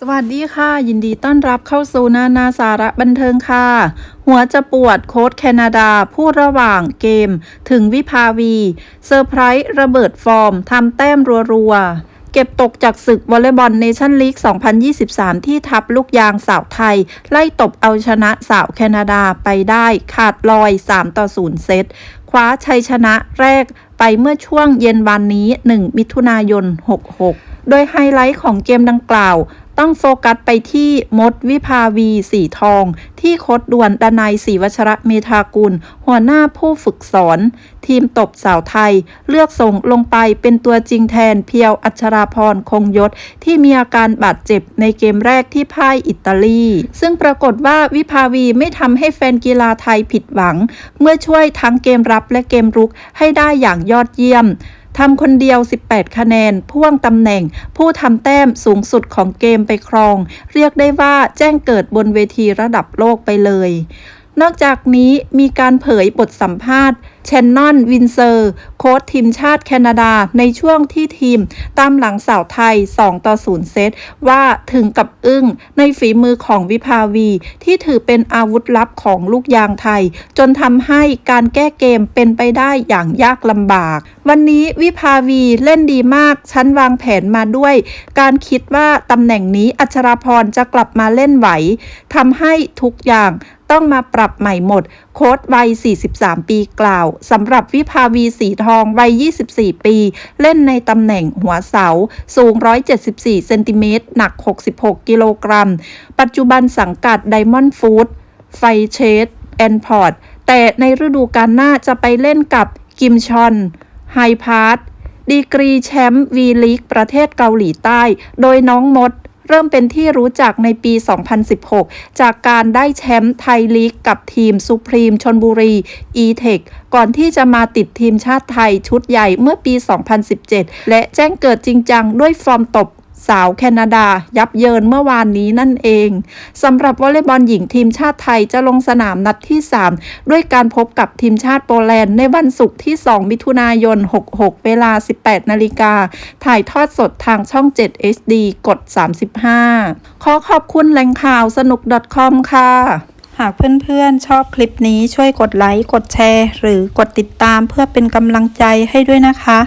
สวัสดีค่ะ ยินดีต้อนรับเข้าสู่นานาสาระบันเทิงค่ะ หัวจะปวดโค้ดแคนาดา พูดระหว่างเกม ถึงวิภาวี เซอร์ไพรส์ระเบิดฟอร์มทำแต้มรัวๆ เก็บตกจากศึกวอลเลย์บอลเนชั่นลีก 2023 ที่ทัพลูกยางสาวไทย ไล่ตบเอาชนะสาวแคนาดาไปได้ขาดลอย 3 ต่อ 0 เซตคว้าชัยชนะแรกไปเมื่อช่วงเย็นวันนี้ 1 มิถุนายน 66 โดยไฮไลท์ของเกมดังกล่าว ต้องโฟกัสไปที่มดวิภาวีสีทอง ที่โคดด่วนดนัยศรีวัชระเมธากุล หัวหน้าผู้ฝึกสอน ทีมตบสาวไทย เลือกส่งลงไปเป็นตัวจริงแทนเพียวอัชราพรคงยศ ที่มีอาการบาดเจ็บในเกมแรกที่พ่ายอิตาลี ซึ่งปรากฏว่าวิภาวีไม่ทำให้แฟนกีฬาไทยผิดหวัง เมื่อช่วยทั้งเกมรับและเกมรุกให้ได้อย่างยอดเยี่ยม ทำคนเดียว 18 คะแนน พ่วงตำแหน่ง ผู้ทำแต้มสูงสุดของเกมไปครอง เรียกได้ว่าแจ้งเกิดบนเวทีระดับโลกไปเลย นอกจากนี้มีการเผยบทสัมภาษณ์เชนนอนวินเซอร์ โค้ชทีมชาติแคนาดาในช่วงที่ทีม ตามหลังสาวไทย 2 ต่อ 0 เซต ว่าถึงกับอึ้งในฝีมือของวิภาวี ที่ถือเป็นอาวุธลับของลูกยางไทย จนทำให้การแก้เกมเป็นไปได้อย่างยากลำบาก วันนี้วิภาวีเล่นดีมากฉันวางแผนมาด้วย การคิดว่าตำแหน่งนี้อัชราพรจะกลับมาเล่นไหวทำให้ทุกอย่าง ต้องมาปรับใหม่หมด โค้ดวัย 43 ปีกล่าวสำหรับวิภาวีสีทองวัย 24 ปี เล่นในตำแหน่งหัวเสา สูง 174 เซนติเมตรหนัก 66 กิโลกรัม ปัจจุบันสังกัดไดมอนด์ฟู้ดไฟเชสแอนพอร์ตแต่ในฤดูกาลหน้าจะไปเล่นกับกิมชอนไฮพาร์ตดีกรีแชมป์วีลีกประเทศเกาหลีใต้ โดยน้องมด เริ่มเป็นที่รู้จักในปี 2016 จากการได้แชมป์ไทยลีกกับทีมสุพรีมชนบุรีอีเทคก่อนที่จะมาติดทีมชาติไทยชุดใหญ่เมื่อปี 2017 และแจ้งเกิดจริงจังด้วยฟอร์มตบ สาวแคนาดา ยับเยินเมื่อวานนี้นั่นเองสำหรับวอลเลย์บอลหญิงทีมชาติไทยจะลงสนามนัดที่ 3 ด้วยการพบกับทีมชาติโปแลนด์ในวันศุกร์ที่ 2 มิถุนายน 66 เวลา 18 นาฬิกา ถ่ายทอดสดทางช่อง 7 HD กด 35 ขอขอบคุณแหล่งข่าวสนุก .com ค่ะ หากเพื่อนๆ ชอบคลิปนี้ช่วยกดไลค์ กดแชร์ หรือกดติดตามเพื่อเป็นกำลังใจให้ด้วยนะคะ